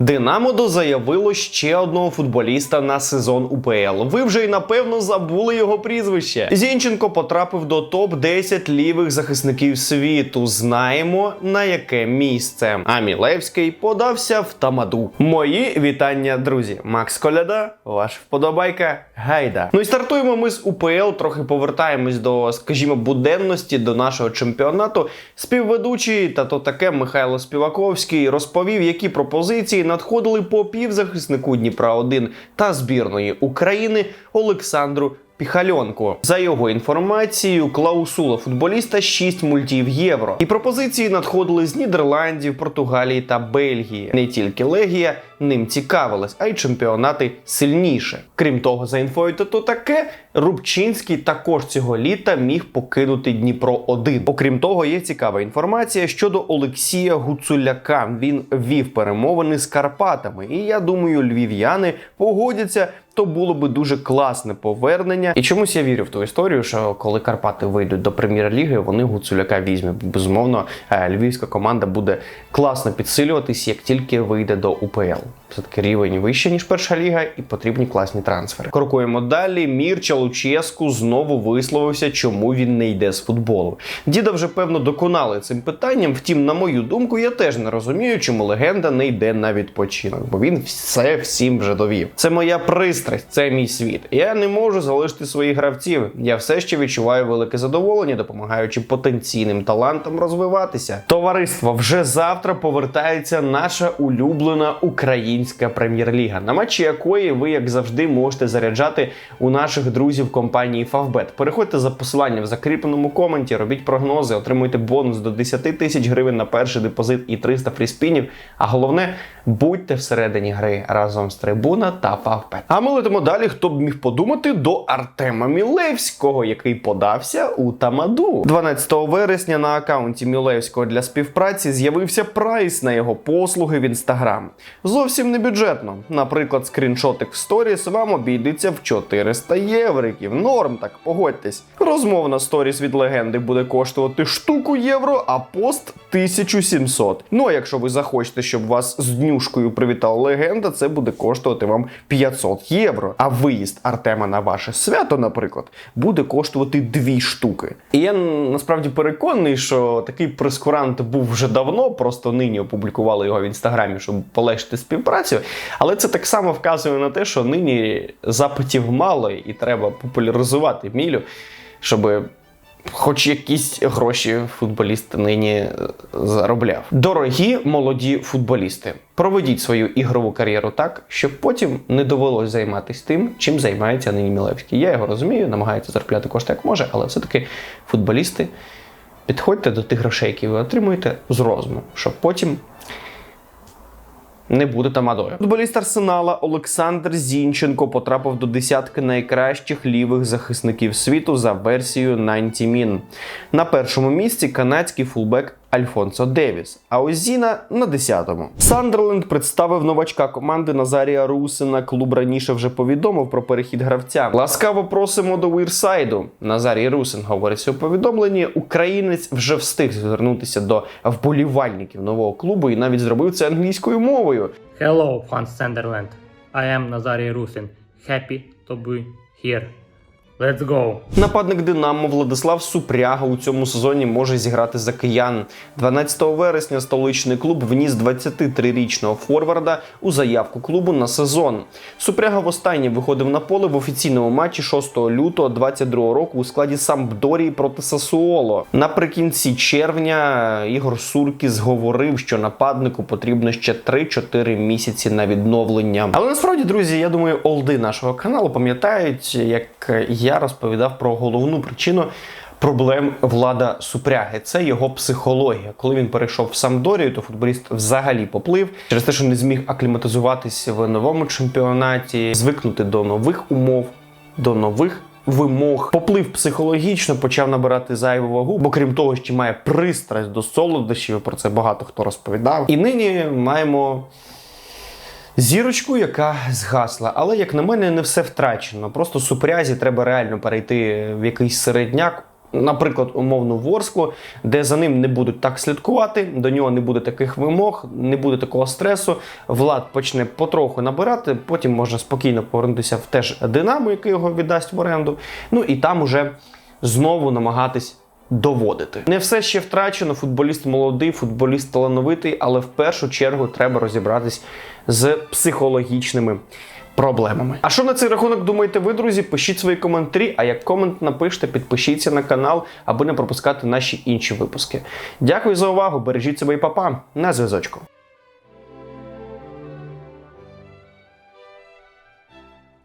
Динамо дозаявило ще одного футболіста на сезон УПЛ. Ви вже й напевно забули його прізвище. Зінченко потрапив до топ 10 лівих захисників світу. Знаємо на яке місце. А Мілевський подався в Тамаду. Мої вітання, друзі. Макс Коляда, ваш вподобайка. Гайда. Ну і стартуємо ми з УПЛ. Трохи повертаємось до, скажімо, буденності до нашого чемпіонату. Співведучий та то таке Михайло Співаковський розповів, які пропозиції надходили по півзахиснику Дніпра 1 та збірної України Олександру. Піхальонку за його інформацією, клаусула футболіста 6 мультів євро. І пропозиції надходили з Нідерландів, Португалії та Бельгії. Не тільки Легія ним цікавилась, а й чемпіонати сильніше. Крім того, за інфою то таке Рубчинський також цього літа міг покинути Дніпро 1 Окрім того, є цікава інформація щодо Олексія Гуцуляка. Він вів перемовини з Карпатами, і я думаю, львів'яни погодяться. То було би дуже класне повернення. І чомусь я вірю в ту історію, що коли Карпати вийдуть до прем'єр-ліги, вони Гуцуляка візьмуть. Безумовно, е, львівська команда буде класно підсилюватись, як тільки вийде до УПЛ. Все таки рівень вище ніж перша ліга, і потрібні класні трансфери. Крокуємо далі. Мірча Луческу знову висловився, чому він не йде з футболу. Діда вже певно доконали цим питанням. Втім, на мою думку, я теж не розумію, чому легенда не йде на відпочинок, бо він все всім вже довів. Це моя пристрасть, це мій світ. Я не можу залишити своїх гравців. Я все ще відчуваю велике задоволення, допомагаючи потенційним талантам розвиватися. Товариство вже завтра повертається наша улюблена українська прем'єр-ліга, на матчі якої ви, як завжди, можете заряджати у наших друзів компанії Favbet. Переходьте за посиланням в закріпленому коменті, робіть прогнози, отримуйте бонус до 10 тисяч гривень на перший депозит і 300 фріспінів. А головне, будьте всередині гри разом з трибуна та Favbet. А ми летимо далі. Хто б міг подумати до Артема Мілевського, який подався у Тамаду. 12 вересня на акаунті Мілевського для співпраці з'явився прайс на його послуги в інстаграм. Зовсім не бюджетно. Наприклад, скріншотик в сторіс вам обійдеться в 400 євриків. Норм, так погодьтесь. Розмовна сторіс від легенди буде коштувати штуку євро, а пост 1700. Ну а якщо ви захочете, щоб вас з днюшкою привітала легенда, це буде коштувати вам 500 євро. А виїзд Артема на ваше свято, наприклад, буде коштувати 2 штуки. І я насправді переконаний, що такий прескурант був вже давно, просто нині опублікували його в інстаграмі, щоб полегшити співпрацю. Але це так само вказує на те, що нині запитів мало і треба популяризувати мілю, щоб хоч якісь гроші футболіст нині е, заробляв. Дорогі молоді футболісти, проведіть свою ігрову кар'єру так, щоб потім не довелось займатися тим, чим займається нині Мілевський. Я його розумію, намагається заробляти кошти як може, але все-таки футболісти підходьте до тих грошей, які ви отримуєте, з розуму, щоб потім не буде тамадою. Футболіст Арсенала Олександр Зінченко потрапив до десятки найкращих лівих захисників світу за версією 90 Мін. На першому місці канадський фулбек Альфонсо Девіс, а ось Зіна на 10-му. Сандерленд представив новачка команди Назарія Русина. Клуб раніше вже повідомив про перехід гравця. Ласкаво просимо до Вірсайду. Назарій Русин говориться у повідомленні. Українець вже встиг звернутися до вболівальників нового клубу і навіть зробив це англійською мовою. Hello, fans Sunderland. I am Nazari Rusin. Happy to be here. Let's go! Нападник Динамо Владислав Супряга у цьому сезоні може зіграти за киян. 12 вересня столичний клуб вніс 23-річного форварда у заявку клубу на сезон. Супряга востаннє виходив на поле в офіційному матчі 6 лютого 22 року у складі Сампдорії проти Сасуоло. Наприкінці червня Ігор Суркіс говорив, що нападнику потрібно ще 3-4 місяці на відновлення. Але насправді, друзі, я думаю, олди нашого каналу пам'ятають, як я розповідав про головну причину. Проблем влада Супряги це його психологія. Коли він перейшов в Самдорію, то футболіст взагалі поплив через те, що не зміг акліматизуватися в новому чемпіонаті, звикнути до нових умов, до нових вимог. Поплив психологічно, почав набирати зайву вагу, бо крім того, ще має пристрасть до солодощів. Про це багато хто розповідав. І нині маємо. Зірочку, яка згасла, але як на мене, не все втрачено. Просто супрязі треба реально перейти в якийсь середняк. Наприклад, умовну Ворсклу, де за ним не будуть так слідкувати, до нього не буде таких вимог, не буде такого стресу. Влад почне потроху набирати, потім можна спокійно повернутися в теж Динамо, який його віддасть в оренду. Ну і там уже знову намагатись доводити. Не все ще втрачено. Футболіст молодий, футболіст талановитий, але в першу чергу треба розібратись з психологічними проблемами. А що на цей рахунок думаєте ви, друзі? Пишіть свої коментарі. А як комент напишете, підпишіться на канал, аби не пропускати наші інші випуски. Дякую за увагу. Бережіть себе і папа. На зв'язочку.